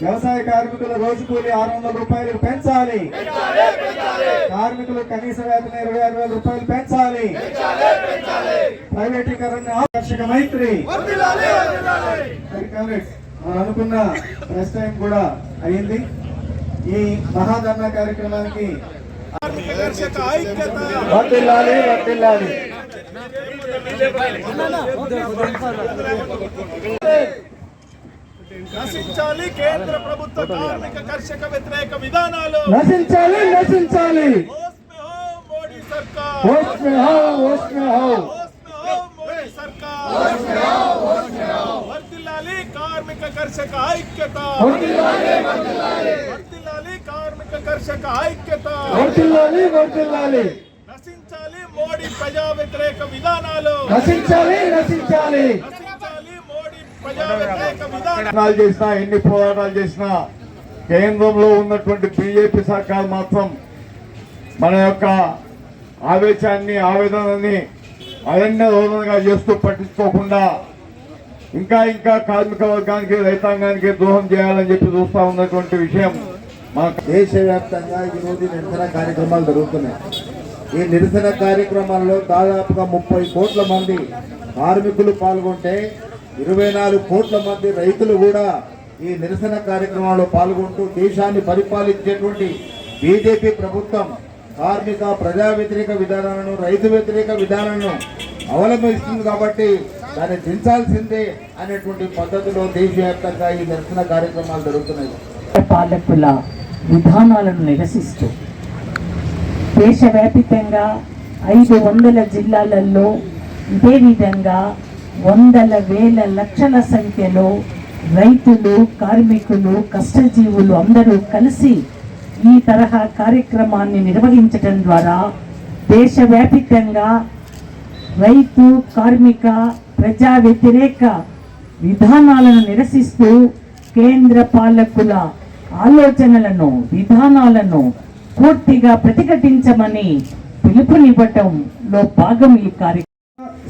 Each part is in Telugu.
వ్యవసాయ కార్మికుల రోజు కూలి ఆరు వందల రూపాయలు పెంచాలి. కార్మికులు కనీస వేతన ఇరవై ఆరు వేల రూపాయలు పెంచాలి. ప్రైవేటీకరణ ఆకర్షక మైత్రి. మనం అనుకున్న ప్రెస్ టైం కూడా అయింది ఈ మహాధర్నా కార్యక్రమానికి వర్తిల్లాలి వర్తిల్లాలి నశించాలి కేంద్ర ప్రభుత్వ కార్మిక కర్షక వ్యతిరేక విధానాలు. నశించాలి నశించాలి. కార్మిక కర్షక ఐక్యత. కార్మిక కర్షక ఐక్యత. నశించాలి మోడీ ప్రజా వ్యతిరేక విధానాలు. నశించాలి నశించాలి. మోడీ ప్రయత్నాలు చేసినా ఎన్ని పోరాటాలు చేసినా కేంద్రంలో ఉన్నటువంటి బీజేపీ సర్కార్ మాత్రం మన యొక్క ఆవేశాన్ని ఆవేదనని అరణ్య రోదనగా చేస్తూ పట్టించుకోకుండా ఇంకా ఇంకా కార్మిక వర్గానికి రైతాంగానికి ద్రోహం చేయాలని చెప్పి చూస్తా ఉన్నటువంటి విషయం మనకు దేశవ్యాప్తంగా ఈరోజు నిరసన కార్యక్రమాలు జరుగుతున్నాయి. ఈ నిరసన కార్యక్రమాల్లో దాదాపుగా ముప్పై కోట్ల మంది కార్మికులు పాల్గొంటే ఇరవై నాలుగు కోట్ల మంది రైతులు కూడా ఈ నిరసన కార్యక్రమంలో పాల్గొంటూ దేశాన్ని పరిపాలించేటువంటి బీజేపీ ప్రభుత్వం కార్మిక ప్రజా వ్యతిరేక విధానాలను రైతు వ్యతిరేక విధానాలను అవలంబిస్తుంది కాబట్టి దాన్ని దించాల్సిందే అనేటువంటి పద్ధతిలో దేశవ్యాప్తంగా ఈ నిరసన కార్యక్రమాలు జరుగుతున్నాయి. పాలకుల విధానాలను నిరసిస్తూ దేశవ్యాపితంగా ఐదు వందల జిల్లాలలో ఇదే విధంగా వందల వేల లక్షల సంఖ్యలో రైతులు కార్మికులు కష్టజీవులు అందరూ కలిసి ఈ తరహా కార్యక్రమాన్ని నిర్వహించడం ద్వారా దేశవ్యాపితంగా రైతు కార్మిక ప్రజా వ్యతిరేక విధానాలను నిరసిస్తూ కేంద్ర పాలకుల ఆలోచనలను విధానాలను పూర్తిగా ప్రతిఘటించమని పిలుపునివ్వటంలో భాగం ఈ కార్యక్రమం.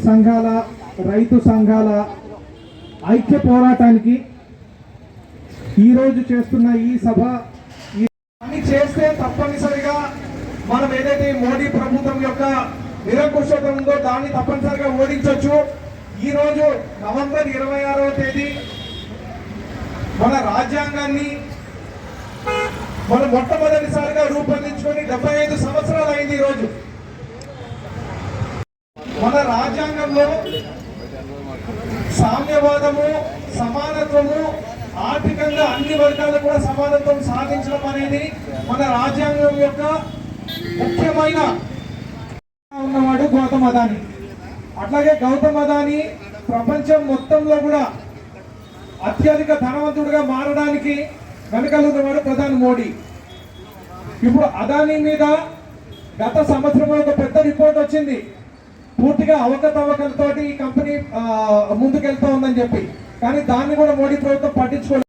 సంఘాల రైతు సంఘాల ఐక్య పోరాటానికి ఈరోజు చేస్తున్న ఈ సభ అని చేస్తే తప్పనిసరిగా మనం ఏదైతే మోడీ ప్రభుత్వం యొక్క నిరంకుశత ఉందో దాన్ని తప్పనిసరిగా ఓడించవచ్చు ఈరోజు నవంబర్ ఇరవై ఆరవ తేదీ మన రాజ్యాంగాన్ని మనం మొట్టమొదటిసారిగా రూపొందించుకొని డెబ్బై ఐదు సంవత్సరాలు అయింది ఈరోజు. రోజు మన రాజ్యాంగంలో సామ్యవాదము సమానత్వము ఆర్థికంగా అన్ని వర్గాలు కూడా సమానత్వం సాధించడం అనేది మన రాజ్యాంగం యొక్క ముఖ్యమైన ఉన్నవాడు గౌతమ్ అదాని. అట్లాగే గౌతమ్ అదాని ప్రపంచం మొత్తంలో కూడా అత్యధిక ధనవంతుడిగా మారడానికి వెనకలున్నవాడు ప్రధాని మోడీ. ఇప్పుడు అదాని మీద గత సంవత్సరంలో ఒక పెద్ద రిపోర్ట్ వచ్చింది. పూర్తిగా అవకతవకలతోటి ఈ కంపెనీ ఆ, ముందుకెళ్తా ఉందని చెప్పి. కానీ దాన్ని కూడా మోడీ ప్రభుత్వం పట్టించుకోలేదు.